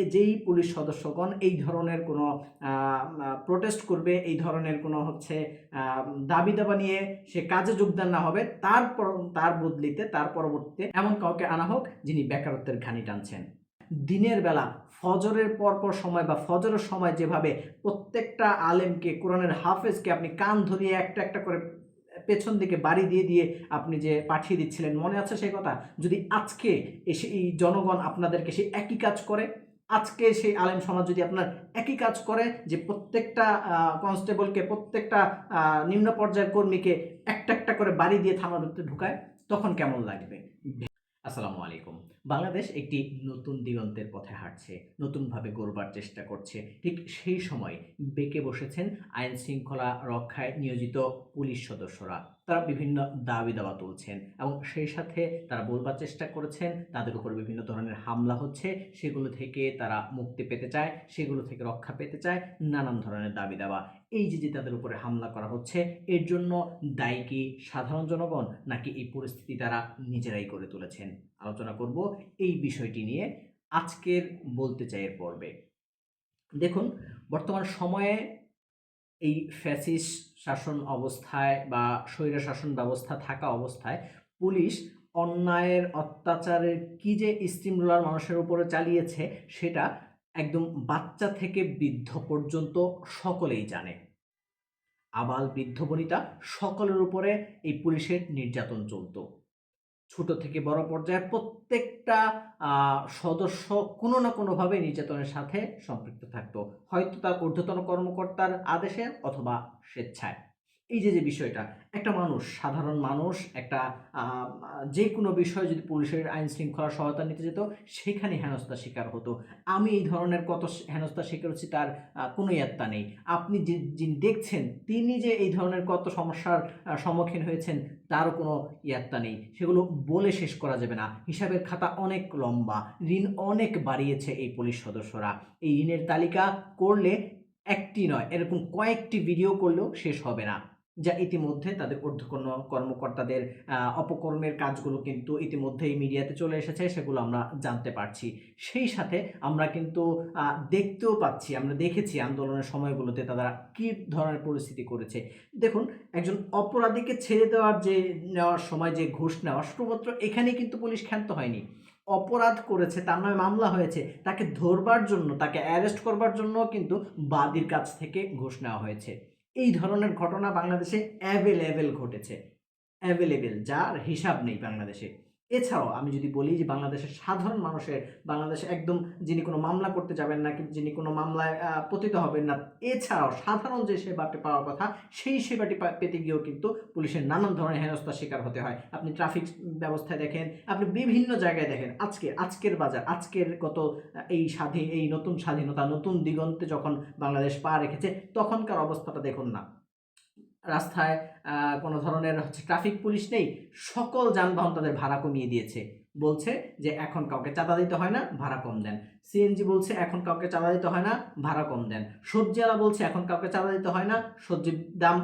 এ যেই পুলিশ সদস্যগণ এই ধরনের কোনো প্রোটেস্ট করবে, এই ধরনের কোনো হচ্ছে দাবি দাবা নিয়ে সে কাজে যোগদান না হবে তারপর তার বদলিতে, তার পরবর্তীতে এমন কাউকে আনা হোক যিনি বেকারত্বের ঘানি টানছেন। দিনের বেলা, ফজরের পরপর সময় বা ফজরের সময় যেভাবে প্রত্যেকটা আলেমকে, কোরআনের হাফেজকে আপনি কান ধরিয়ে একটা একটা করে পেছন দিকে বাড়ি দিয়ে দিয়ে আপনি যে পাঠিয়ে দিচ্ছিলেন, মনে আছে সেই কথা? যদি আজকে এসে এই জনগণ আপনাদেরকে সেই একই কাজ করে আজকে সেই আলেম সমাজ যদি আপনার একই কাজ করে যে প্রত্যেকটা কনস্টেবলকে প্রত্যেকটা নিম্ন পর্যায়ের কর্মীকে একটা একটা করে বাড়ি দিয়ে থানার ভিতরে ঢুকায়, তখন কেমন লাগবে? আসসালামু আলাইকুম। বাংলাদেশ একটি নতুন দিগন্তের পথে হাঁটছে, নতুনভাবে গড়বার চেষ্টা করছে। ঠিক সেই সময় বেঁকে বসেছেন আইন শৃঙ্খলা রক্ষায় নিয়োজিত পুলিশ সদস্যরা। তারা বিভিন্ন দাবি দাওয়া তুলছেন এবং সেই সাথে তারা বলবার চেষ্টা করেছেন, তাদের উপর বিভিন্ন ধরনের হামলা হচ্ছে, সেগুলো থেকে তারা মুক্তি পেতে চায়, সেগুলো থেকে রক্ষা পেতে চায়, নানান ধরনের দাবি দাওয়া। এই যে যে তাদের উপরে হামলা করা হচ্ছে, এর জন্য দায়ী কি সাধারণ জনগণ, নাকি এই পরিস্থিতি তারা নিজেরাই করে তুলেছেন? আলোচনা করব এই বিষয়টি নিয়ে আজকের বলতে চাই এর পর্বে। দেখুন, বর্তমান সময়ে এই ফ্যাসিস শাসন অবস্থায় বা স্বৈর শাসন ব্যবস্থা থাকা অবস্থায় পুলিশ অন্যায়ের অত্যাচারের কি যে স্টিমুলার মানুষের উপরে চালিয়েছে সেটা একদম বাচ্চা থেকে বৃদ্ধ পর্যন্ত সকলেই জানে। আবাল বৃদ্ধ বনিতা সকলের উপরে এই পুলিশের নির্যাতন চলতো। ছোট থেকে বড় পর্যায়ে প্রত্যেকটা সদস্য কোনো না কোনোভাবে নির্যাতনের সাথে সম্পৃক্ত থাকতো। হয়তো তার ঊর্ধ্বতন কর্মকর্তার আদেশে অথবা স্বেচ্ছায়। এই যে যে বিষয়টা, একটা মানুষ, সাধারণ মানুষ, একটা যে কোনো বিষয়ে যদি পুলিশের আইন শৃঙ্খলা সহায়তা নিতে যেত, সেখানে হেনস্থার শিকার হতো। আমি এই ধরনের কত হেনস্থার শিকার হচ্ছি তার কোনো ইয়াত্তা নেই। আপনি যে, যিনি দেখছেন, তিনি যে এই ধরনের কত সমস্যার সম্মুখীন হয়েছেন, তারও কোনো ইয়াত্তা নেই। সেগুলো বলে শেষ করা যাবে না। হিসাবের খাতা অনেক লম্বা। ঋণ অনেক বাড়িয়েছে এই পুলিশ সদস্যরা। এই ঋণের তালিকা করলে একটি নয়, এরকম কয়েকটি ভিডিও করলেও শেষ হবে না। যা ইতিমধ্যে তাদের ঊর্ধ্বকর্ণ কর্মকর্তাদের অপকর্মের কাজগুলো কিন্তু ইতিমধ্যেই মিডিয়াতে চলে এসেছে, সেগুলো আমরা জানতে পারছি। সেই সাথে আমরা কিন্তু দেখতেও পাচ্ছি, আমরা দেখেছি আন্দোলনের সময়গুলোতে তারা কী ধরনের পরিস্থিতি করেছে। দেখুন, একজন অপরাধীকে ছেড়ে দেওয়ার যে, নেওয়ার সময় যে ঘুষ নেওয়া, শুধুমাত্র এখানেই কিন্তু পুলিশ ক্ষান্ত হয়নি। অপরাধ করেছে, তার নামে মামলা হয়েছে, তাকে ধরবার জন্য, তাকে অ্যারেস্ট করবার জন্য কিন্তু বাদীর কাছ থেকে ঘুষ নেওয়া হয়েছে। এই ধরনের ঘটনা বাংলাদেশে অ্যাভেলেবেল ঘটেছে। অ্যাভেলেবেল যার হিসাব নেই বাংলাদেশে। এছাড়াও আমি যদি বলি যে বাংলাদেশের সাধারণ মানুষের, বাংলাদেশে একদম যিনি কোনো মামলা করতে যাবেন না যিনি কোনো মামলায় পতিত হবেন না, এছাড়াও সাধারণ যে সেবাটি পাওয়ার কথা, সেই সেবাটি পেতে গিয়েও কিন্তু পুলিশের নানান ধরনের হেনস্থার শিকার হতে হয়। আপনি ট্রাফিক ব্যবস্থায় দেখেন, আপনি বিভিন্ন জায়গায় দেখেন, আজকে, আজকের বাজার, আজকের গত এই স্বাধীন, এই নতুন স্বাধীনতা, নতুন দিগন্তে যখন বাংলাদেশ পা রেখেছে, তখনকার অবস্থাটা দেখুন না। রাস্তায় কোনো ধরনের হচ্ছে ট্রাফিক পুলিশ নেই, সকল যানবাহন তাদের ভাড়া কমিয়ে দিয়েছে। বলছে যে এখন কাউকে চাঁদা দিতে হয় না, ভাড়া কম দেন। সিএনজি বলছে এখন কাউকে চাঁদা দিতে হয় না, ভাড়া কম দেন। সবজিওয়ালা বলছে এখন কাউকে চাঁদা দিতে হয় না সবজির দাম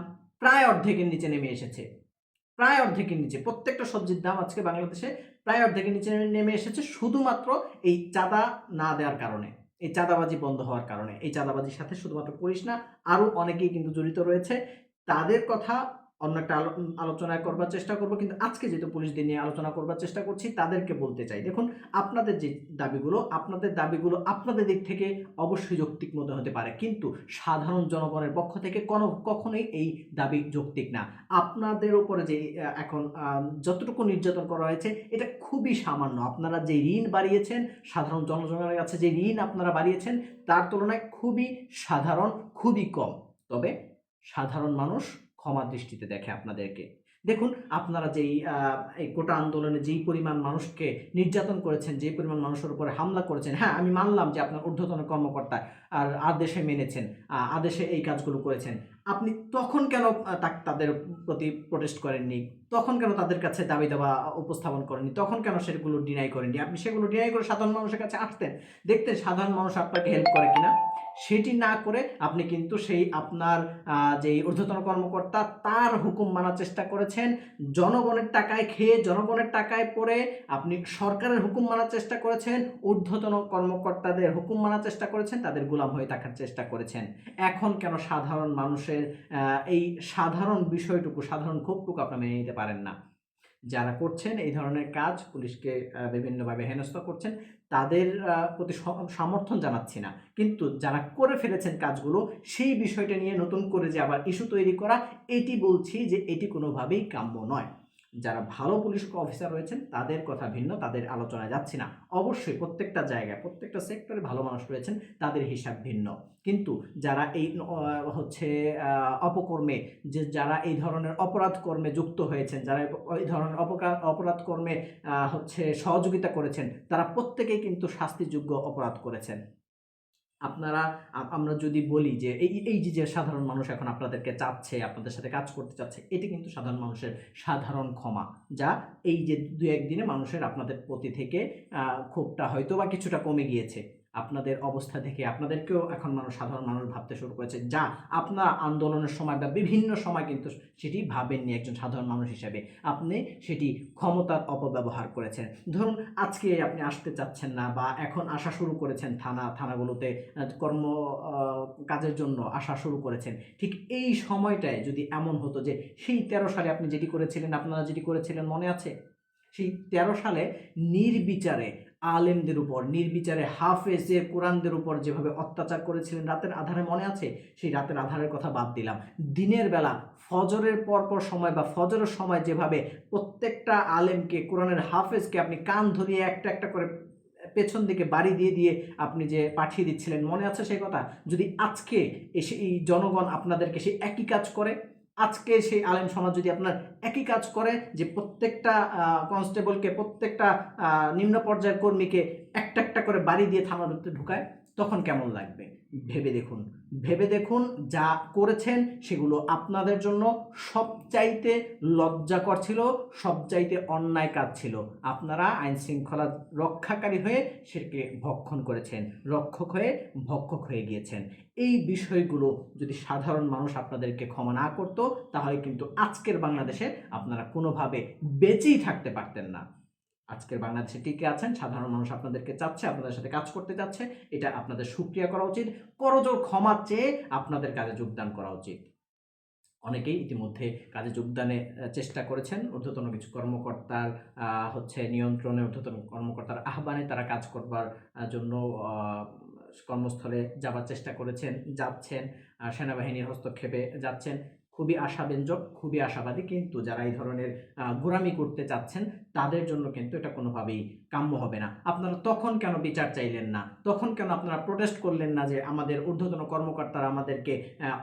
প্রায় অর্ধেকের নিচে নেমে এসেছে। প্রায় অর্ধেকের নিচে, প্রত্যেকটা সবজির দাম আজকে বাংলাদেশে প্রায় অর্ধেকের নিচে নেমে এসেছে শুধুমাত্র এই চাঁদা না দেওয়ার কারণে, এই চাঁদাবাজি বন্ধ হওয়ার কারণে। এই চাঁদাবাজির সাথে শুধুমাত্র পুলিশ না, আরও অনেকেই কিন্তু জড়িত রয়েছে। তাদের কথা অন্য একটা আলো- আলোচনা করবার চেষ্টা করব। কিন্তু আজকে যেহেতু পুলিশদের নিয়ে আলোচনা করবার চেষ্টা করছি, তাদেরকে বলতে চাই। দেখুন, আপনাদের যে দাবিগুলো, আপনাদের দাবিগুলো আপনাদের দিক থেকে অবশ্যই যৌক্তিক মনে হতে পারে। কিন্তু সাধারণ জনগণের পক্ষ থেকে কোনো, কখনোই এই দাবি যৌক্তিক না। আপনাদের উপরে যে এখন যতটুকু নির্যাতন করা হয়েছে, এটা খুবই সামান্য। আপনারা যে ঋণ বাড়িয়েছেন, সাধারণ জনগণের কাছে যে ঋণ আপনারা বাড়িয়েছেন, তার তুলনায় খুবই সাধারণ, খুবই কম। তবে সাধারণ মানুষ ক্ষমা দৃষ্টিতে দেখে আপনাদেরকে। দেখুন, আপনারা যেই এই কোটা আন্দোলনে যেই পরিমাণ মানুষকে নির্যাতন করেছেন, যে পরিমাণ মানুষের উপরে হামলা করেছেন হ্যাঁ আমি মানলাম যে আপনার ঊর্ধ্বতন কর্মকর্তা আর আদেশে মেনেছেন আদেশে এই কাজগুলো করেছেন। আপনি তখন কেন তাদের প্রতি প্রোটেস্ট করেননি? তখন কেন তাদের কাছে দাবি দাবা উপস্থাপন করেননি? তখন কেন সেগুলো ডিনাই করেনি আপনি সেগুলো ডিনাই করে সাধারণ মানুষের কাছে আসতেন। দেখতেন সাধারণ মানুষ আপনাকে হেল্প করে কিনা। সেটি না করে আপনি কিন্তু সেই আপনার যে ঊর্ধ্বতন কর্মকর্তা, তার হুকুম মানার চেষ্টা করেছেন। জনগণের টাকায় খেয়ে জনগণের টাকায় পড়ে আপনি সরকারের হুকুম মানার চেষ্টা করেছেন, ঊর্ধ্বতন কর্মকর্তাদের হুকুম মানার চেষ্টা করেছেন, তাদের গোলাম হয়ে থাকার চেষ্টা করেছেন। এখন কেন সাধারণ মানুষের এই সাধারণ বিষয়টুকু, সাধারণ ক্ষোভটুকু আপনি মেনে নিতে পারেন না। যারা করছেন এই ধরনের কাজ পুলিশকে বিভিন্নভাবে হেনস্থা করছেন, তাদের প্রতি সমর্থন জানাচ্ছি না। কিন্তু যারা করে ফেলেছেন কাজগুলো, সেই বিষয়টা নিয়ে নতুন করে যে আবার ইস্যু তৈরি করা, এটি বলছি যে এটি কোনোভাবেই কাম্য নয়। যারা ভালো পুলিশ অফিসার রয়েছেন, তাদের কথা ভিন্ন, তাদের আলোচনায় যাচ্ছি না। অবশ্যই প্রত্যেকটা জায়গায়, প্রত্যেকটা সেক্টরে ভালো মানুষ রয়েছেন, তাদের হিসাব ভিন্ন। কিন্তু যারা এই হচ্ছে অপকর্মে, যে যারা এই ধরনের অপরাধ কর্মে যুক্ত হয়েছেন, যারা এই ধরনের অপকার অপরাধ কর্মে হচ্ছে সহযোগিতা করেছেন, তারা প্রত্যেকেই কিন্তু শাস্তিযোগ্য অপরাধ করেছেন। আপনারা আমরা যদি বলি যে এই এই যে সাধারণ মানুষ এখন আপনাদেরকে চাচ্ছে, আপনাদের সাথে কাজ করতে চাচ্ছে, এটি কিন্তু সাধারণ মানুষের সাধারণ ক্ষমা, যা এই যে দু একদিনে মানুষের আপনাদের প্রতি থেকে ক্ষোভটা হয়তো বা কিছুটা কমে গিয়েছে। আপনাদের অবস্থা থেকে আপনাদেরকেও এখন মানুষ, সাধারণ মানুষ ভাবতে শুরু করেছে। যা আপনার আন্দোলনের সময় বা বিভিন্ন সময় কিন্তু সেটি ভাবেননি একজন সাধারণ মানুষ হিসেবে। আপনি সেটি ক্ষমতার অপব্যবহার করেছেন। ধরুন, আজকে আপনি আসতে চাচ্ছেন না বা এখন আসা শুরু করেছেন থানা, থানাগুলোতে কর্ম কাজের জন্য আসা শুরু করেছেন। ঠিক এই সময়টায় যদি এমন হতো যে সেই তেরো সালে আপনি যেটি করেছিলেন, আপনারা যেটি করেছিলেন মনে আছে? সেই তেরো সালে নির্বিচারে আলেমদের উপর, নির্বিচারে হাফেজের কোরআনদের উপর যেভাবে অত্যাচার করেছিলেন, রাতের আধারে মনে আছে? সেই রাতের আধারের কথা বাদ দিলাম। দিনের বেলা, ফজরের পরপর সময় বা ফজরের সময় যেভাবে প্রত্যেকটা আলেমকে, কোরআনের হাফেজকে আপনি কান ধরিয়ে একটা একটা করে পেছন দিকে বাড়ি দিয়ে দিয়ে আপনি যে পাঠিয়ে দিচ্ছিলেন, মনে আছে সেই কথা? যদি আজকে এসে এই জনগণ আপনাদেরকে সেই একই কাজ করে আজকে সেই আলেম সমাজ যদি আপনার একই কাজ করে যে প্রত্যেকটা কনস্টেবলকে প্রত্যেকটা নিম্ন পর্যায়ের কর্মীকে একটা একটা করে বাড়ি দিয়ে থানার ঢুকায়, তখন কেমন লাগবে? ভেবে দেখুন। ভেবে দেখুন যা করেছেন সেগুলো আপনাদের জন্য সবচাইতে লজ্জাকর ছিল, সবচাইতে অন্যায় কাজ ছিল। আপনারা আইন শৃঙ্খলা রক্ষাকারী হয়ে সেটাকে ভক্ষণ করেছেন, রক্ষক হয়ে ভক্ষক হয়ে গিয়েছেন। এই বিষয়গুলো যদি সাধারণ মানুষ আপনাদেরকে ক্ষমা না করতো, তাহলে কিন্তু আজকের বাংলাদেশে আপনারা কোনোভাবে বেঁচেই থাকতে পারতেন না। আজকের বাংলাদেশে টিকে আছেন? সাধারণ মানুষ আপনাদেরকে চাচ্ছে, আপনাদের সাথে কাজ করতে চাচ্ছে। এটা আপনাদের সুক্রিয়া করা উচিত। করজোর ক্ষমা চেয়ে আপনাদের কাজে যোগদান করা উচিত। অনেকেই ইতিমধ্যে কাজে যোগদানে চেষ্টা করেছেন। ঊর্ধ্বতন কিছু কর্মকর্তার হচ্ছে নিয়ন্ত্রণে ঊর্ধ্বতন কর্মকর্তার আহ্বানে তারা কাজ করবার জন্য কর্মস্থলে যাবার চেষ্টা করেছেন, যাচ্ছেন সেনাবাহিনীর হস্তক্ষেপে যাচ্ছেন। খুবই আশাব্যঞ্জক, খুবই আশাবাদী কিন্তু যারা এই ধরনের গোঁড়ামি করতে চাচ্ছেন, তাদের জন্য কিন্তু এটা কোনোভাবেই কাম্য হবে না। আপনারা তখন কেন বিচার চাইলেন না? তখন কেন আপনারা প্রোটেস্ট করলেন না যে আমাদের ঊর্ধ্বতন কর্মকর্তারা আমাদেরকে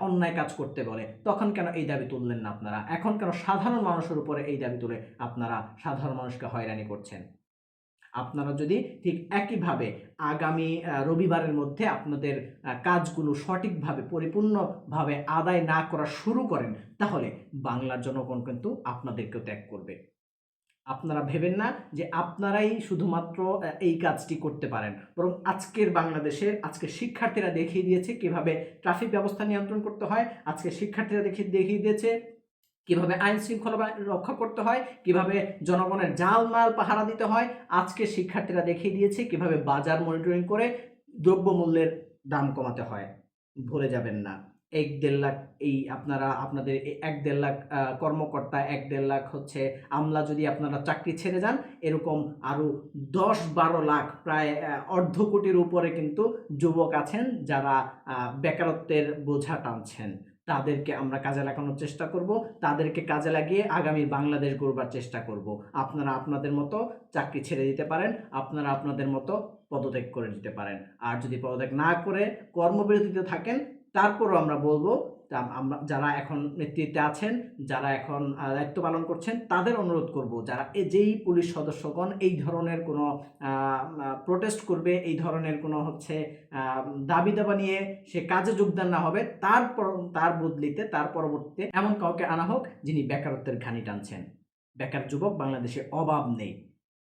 অন্যায় কাজ করতে বলে? তখন কেন এই দাবি তুললেন না আপনারা? এখন কেন সাধারণ মানুষের উপরে এই দাবি তুলে আপনারা সাধারণ মানুষকে হয়রানি করছেন? আপনারা যদি ঠিক একইভাবে আগামী রবিবারের মধ্যে আপনাদের কাজগুলো সঠিকভাবে, পরিপূর্ণভাবে আদায় না করা শুরু করেন, তাহলে বাংলার জনগণ কিন্তু আপনাদেরকেও ত্যাগ করবে। আপনারা ভেবেন না যে আপনারাই শুধুমাত্র এই কাজটি করতে পারেন। বরং আজকের বাংলাদেশের আজকে শিক্ষার্থীরা দেখিয়ে দিয়েছে কীভাবে ট্রাফিক ব্যবস্থা নিয়ন্ত্রণ করতে হয়, আজকে শিক্ষার্থীরা দেখিয়ে দেখিয়ে দিয়েছে কীভাবে আইন শৃঙ্খলা রক্ষা করতে হয়, কীভাবে জনগণের জাল মাল পাহারা দিতে হয়, আজকে শিক্ষার্থীরা দেখিয়ে দিয়েছে কীভাবে বাজার মনিটরিং করে দ্রব্যমূল্যের দাম কমাতে হয়। ভুলে যাবেন না। এক দেড় লাখ এই আপনারা, আপনাদের এক দেড় লাখ কর্মকর্তা, এক দেড় লাখ হচ্ছে আমলা যদি আপনারা চাকরি ছেড়ে যান, এরকম আরও দশ বারো লাখ প্রায় অর্ধ কোটির উপরে কিন্তু যুবক আছেন যারা বেকারত্বের বোঝা টানছেন। তাদেরকে আমরা কাজে লাগানোর চেষ্টা করব, তাদেরকে কাজে লাগিয়ে আগামী বাংলাদেশ গড়বার চেষ্টা করব। আপনারা আপনাদের মতো চাকরি ছেড়ে দিতে পারেন, আপনারা আপনাদের মতো পদত্যাগ করে দিতে পারেন। আর যদি পদত্যাগ না করে কর্মবিরতিতে থাকেন, তারপরও আমরা বলব আমরা, যারা এখন নেতৃত্বে আছেন, যারা এখন দায়িত্ব পালন করছেন, তাদের অনুরোধ করব যারা যেই পুলিশ সদস্যগণ এই ধরনের কোনো প্রোটেস্ট করবে, এই ধরনের কোনো হচ্ছে দাবি দাবা নিয়ে সে কাজে যোগদান না হবে তারপর তার বদলিতে, তার পরবর্তীতে এমন কাউকে আনা হোক যিনি বেকারত্বের ঘানি টানছেন। বেকার যুবক বাংলাদেশে অভাব নেই।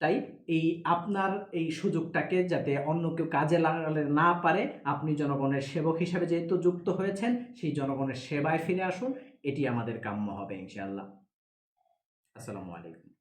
তাই এই আপনার এই সুযোগটাকে যাতে অন্য কেউ কাজে লাগালে না পারে, আপনি জনগণের সেবক হিসাবে যেহেতু যুক্ত হয়েছেন, সেই জনগণের সেবায় ফিরে আসুন। এটি আমাদের কাম্য হবে, ইনশাআল্লাহ। আসসালামু আলাইকুম।